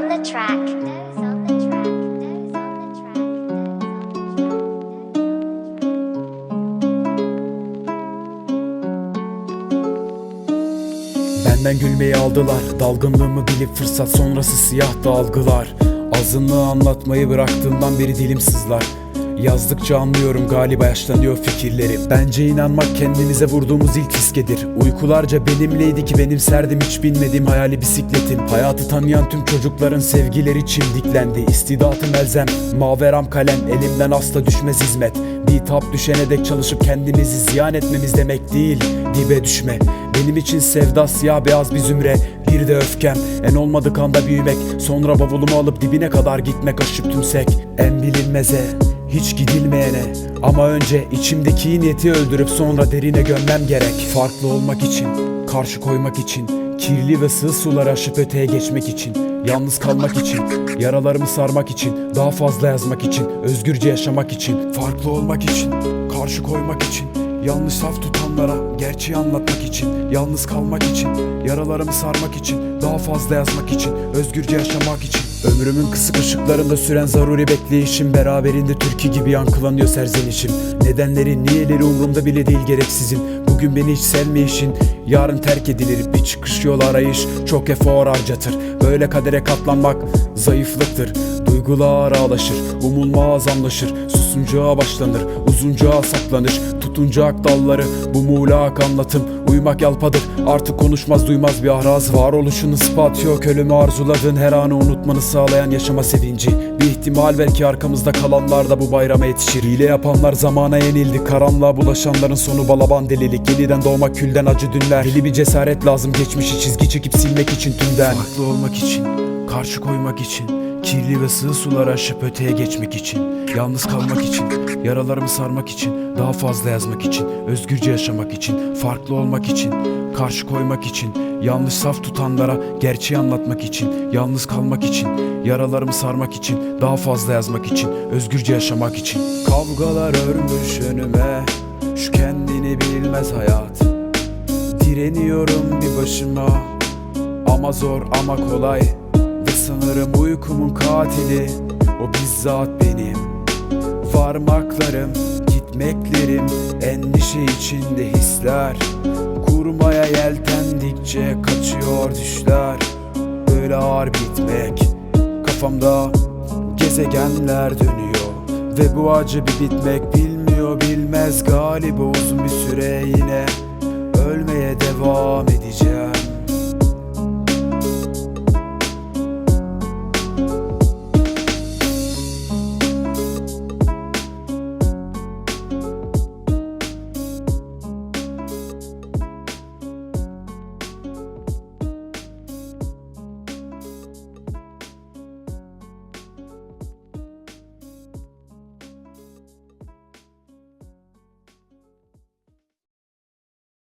on the track. Benden gülmeyi aldılar. Dalgınlığımı bilip fırsat sonrası siyah dalgılar. Azınlığı anlatmayı bıraktığımdan beri dilim sızlar. Yazdıkça anlıyorum galiba yaşlanıyor fikirlerim Bence inanmak kendimize vurduğumuz ilk fiskedir. Uykularca benimleydi ki benim serdim hiç bilmediğim hayali bisikletim. Hayatı tanıyan tüm çocukların sevgileri çimdiklendi. İstidatım elzem, maveram kalem Elimden asla düşmez hizmet. Bir tap düşene dek çalışıp kendimizi ziyan etmemiz demek değil Dibe düşme. Benim için sevda siyah beyaz bir zümre Bir de öfkem. En olmadık anda büyümek Sonra bavulumu alıp dibine kadar gitmek aşıp tümsek En bilinmeze hiç gidilmeyene Ama önce içimdeki niyeti öldürüp sonra derine gömmem gerek. Farklı olmak için, karşı koymak için Kirli ve sığ suları aşıp öteye geçmek için Yalnız kalmak için, yaralarımı sarmak için Daha fazla yazmak için, özgürce yaşamak için Farklı olmak için, karşı koymak için Yanlış saf tutanlara gerçeği anlatmak için Yalnız kalmak için, yaralarımı sarmak için Daha fazla yazmak için, özgürce yaşamak için. Ömrümün kısık ışıklarında süren zaruri bekleyişim Beraberinde türkü gibi yankılanıyor serzenişim. Nedenleri niyeleri umurumda bile değil gereksizim. Bugün beni hiç sevmeyişin Yarın terk edilir. Bir çıkış yolu arayış Çok efor harcatır. Böyle kadere katlanmak zayıflıktır. Duygular ağlaşır Umulmaz anlaşır Susuncağa başlanır Uzuncağa saklanır Tutuncak dalları Bu muğlak anlatım. Uyumak yalpadır Artık konuşmaz duymaz bir ahraz Varoluşun ispatı yok Ölümü arzuladığın her anı unutmanı sağlayan yaşama sevinci. Bir ihtimal belki arkamızda kalanlar da bu bayrama yetişir. Hile yapanlar zamana yenildi. Karanlığa bulaşanların sonu balaban delilik Yeniden doğmak külden acı dünler. Deli bir cesaret lazım geçmişi çizgi çekip silmek için tümden. Farklı olmak için Karşı koymak için Kirli ve sığ suları aşıp öteye geçmek için Yalnız kalmak için Yaralarımı sarmak için Daha fazla yazmak için Özgürce yaşamak için Farklı olmak için Karşı koymak için Yanlış saf tutanlara gerçeği anlatmak için Yalnız kalmak için Yaralarımı sarmak için Daha fazla yazmak için Özgürce yaşamak için. Kavgalar örmüş önüme Şu kendini bilmez hayat. Direniyorum bir başıma Ama zor ama kolay sanırım uykumun katili. O bizzat benim. Varmaklarım, gitmeklerim Endişe içinde hisler. Kurmaya yeltendikçe kaçıyor düşler. Böyle ağır bitmek Kafamda gezegenler dönüyor. Ve bu acı bir bitmek bilmiyor bilmez Galiba. Uzun bir süre yine Ölmeye devam edeceğim